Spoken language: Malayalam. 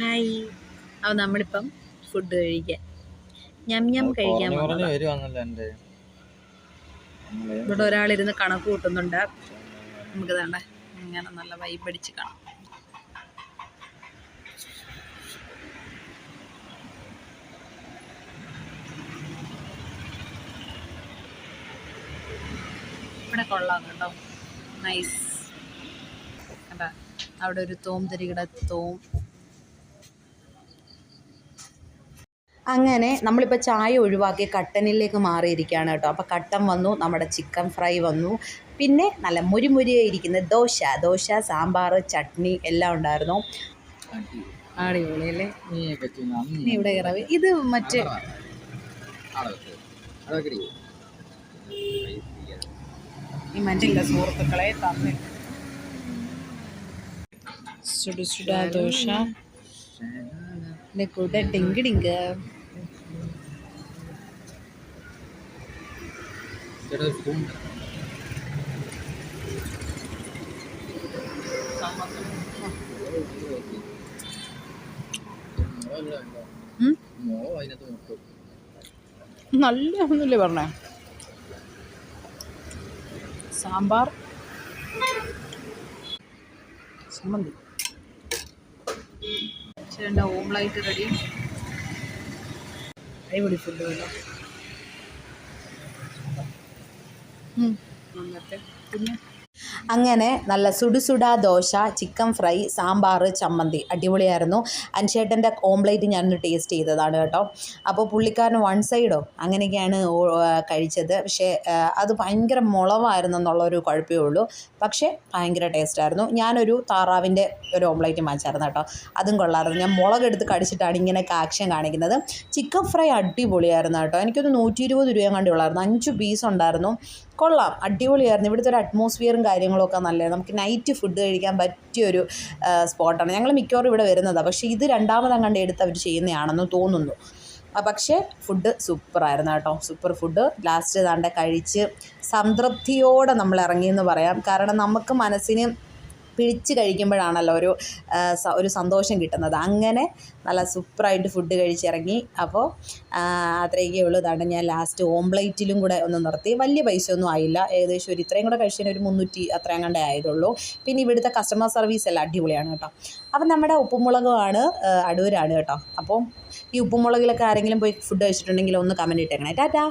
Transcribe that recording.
ഹായ്. അപ്പോൾ നമ്മളിപ്പം ഫുഡ് കഴിക്കാൻ ഞം ഞം കഴിക്കാൻ ഇവിടെ ഒരാളിരുന്ന് കണക്ക് കൂട്ടുന്നുണ്ട്. നമുക്ക് തേണ്ട ഇങ്ങനെ നല്ല വൈബടിച്ച് കാണാം. ഇവിടെ കൊള്ളാം കേട്ടോ. നൈസ് കണ്ടാ? അവിടെ ഒരു തോം തരികിട തോം. അങ്ങനെ നമ്മളിപ്പോൾ ചായ ഒഴിവാക്കി കട്ടനിലേക്ക് മാറിയിരിക്കുകയാണ് കേട്ടോ. അപ്പോൾ കട്ടൻ വന്നു നമ്മുടെ ചിക്കൻ ഫ്രൈ വന്നു. പിന്നെ നല്ല മുരിമുരിയായിരിക്കുന്ന ദോശ ദോശ സാമ്പാർ ചട്നി എല്ലാം ഉണ്ടായിരുന്നു. ചെയ്യുന്ന ഇവിടെ കയറാവേ ഇത് മറ്റേ. ഈ സുഹൃത്തുക്കളെ തന്നെ. സുഡാ ദോശ. കൂടെ ഡിങ്ക് ഡിങ്ക് അതിനകത്ത് ഫോൺ നല്ല ഒന്നുമില്ലേ പറഞ്ഞേ. സാമ്പാർ. ചമ്മന്തി. ചേട്ടന്റെ ഓംലൈറ്റ് റെഡി. അടിപൊളി ഫുഡ് കേട്ടോ. അങ്ങനെ നല്ല സുടുസുടാ ദോശ ചിക്കൻ ഫ്രൈ സാമ്പാർ ചമ്മന്തി. അടിപൊളിയായിരുന്നു. അൻഷേട്ടന്റെ ഓംലേറ്റ് ഞാനൊന്ന് ടേസ്റ്റ് ചെയ്തതാണ് കേട്ടോ. അപ്പോൾ പുള്ളിക്കാരൻ വൺ സൈഡോ അങ്ങനെയൊക്കെയാണ് കഴിച്ചത്. പക്ഷേ അത് ഭയങ്കര മുളവായിരുന്നു എന്നുള്ളൊരു കുഴപ്പമേ ഉള്ളൂ. പക്ഷേ ഭയങ്കര ടേസ്റ്റായിരുന്നു. ഞാനൊരു താറാവിന്റെ ഒരു ഓംലേറ്റ് വാങ്ങിച്ചായിരുന്നു കേട്ടോ. അതും കൊള്ളായിരുന്നു ഞാൻ മുളകെടുത്ത് കടിച്ചിട്ടാണ് ഇങ്ങനെ ആക്ഷൻ കാണിക്കുന്നത്. ചിക്കൻ ഫ്രൈ അടിപൊളിയായിരുന്നു കേട്ടോ. എനിക്കൊന്ന് നൂറ്റി ഇരുപത് രൂപയും കണ്ടുള്ളായിരുന്നു അഞ്ച് പീസ് ഉണ്ടായിരുന്നു. കൊള്ളാം. അടിപൊളിയായിരുന്നു. ഇവിടുത്തെ ഒരു അറ്റ്മോസ്ഫിയറും കാര്യങ്ങളൊക്കെ നല്ലത്. നമുക്ക് നൈറ്റ് ഫുഡ് കഴിക്കാൻ പറ്റിയൊരു സ്പോട്ടാണ് ഞങ്ങൾ മിക്കവാറും ഇവിടെ വരുന്നതാണ് പക്ഷേ ഇത് രണ്ടാമതും കണ്ട് എടുത്ത് അവർ ചെയ്യുന്നതാണെന്ന് തോന്നുന്നു. പക്ഷേ ഫുഡ് സൂപ്പറായിരുന്നു കേട്ടോ. സൂപ്പർ ഫുഡ് ലാസ്റ്റ് താണ്ടെ കഴിച്ച് സംതൃപ്തിയോടെ നമ്മൾ ഇറങ്ങിയെന്ന് പറയാം. കാരണം നമുക്ക് മനസ്സിന് പിടിച്ച് കഴിക്കുമ്പോഴാണല്ലോ ഒരു ഒരു സന്തോഷം കിട്ടുന്നത്. അങ്ങനെ നല്ല സൂപ്പറായിട്ട് ഫുഡ് കഴിച്ചിറങ്ങി. അപ്പോൾ അത്രയൊക്കെ ഉള്ളൂ. ഇതാണ് ഞാൻ ലാസ്റ്റ് ഓംപ്ലേറ്റിലും കൂടെ ഒന്ന് നിർത്തി. വലിയ പൈസ ഒന്നും ആയില്ല. ഏകദേശം ഒരു ഇത്രയും കൂടെ കഴിച്ചതിന് ഒരു മുന്നൂറ്റി അത്രയും കണ്ടേ ആയതുള്ളൂ. പിന്നെ ഇവിടുത്തെ കസ്റ്റമർ സർവീസ് എല്ലാം അടിപൊളിയാണ് കേട്ടോ. അപ്പം നമ്മുടെ ഉപ്പുമുളകുമാണ് അടൂരാണ് കേട്ടോ. അപ്പോൾ ഈ ഉപ്പുമുളകിലൊക്കെ ആരെങ്കിലും പോയി ഫുഡ് കഴിച്ചിട്ടുണ്ടെങ്കിൽ ഒന്ന് കമന്റ് ഇട്ടേക്കണേ. ടാറ്റാ!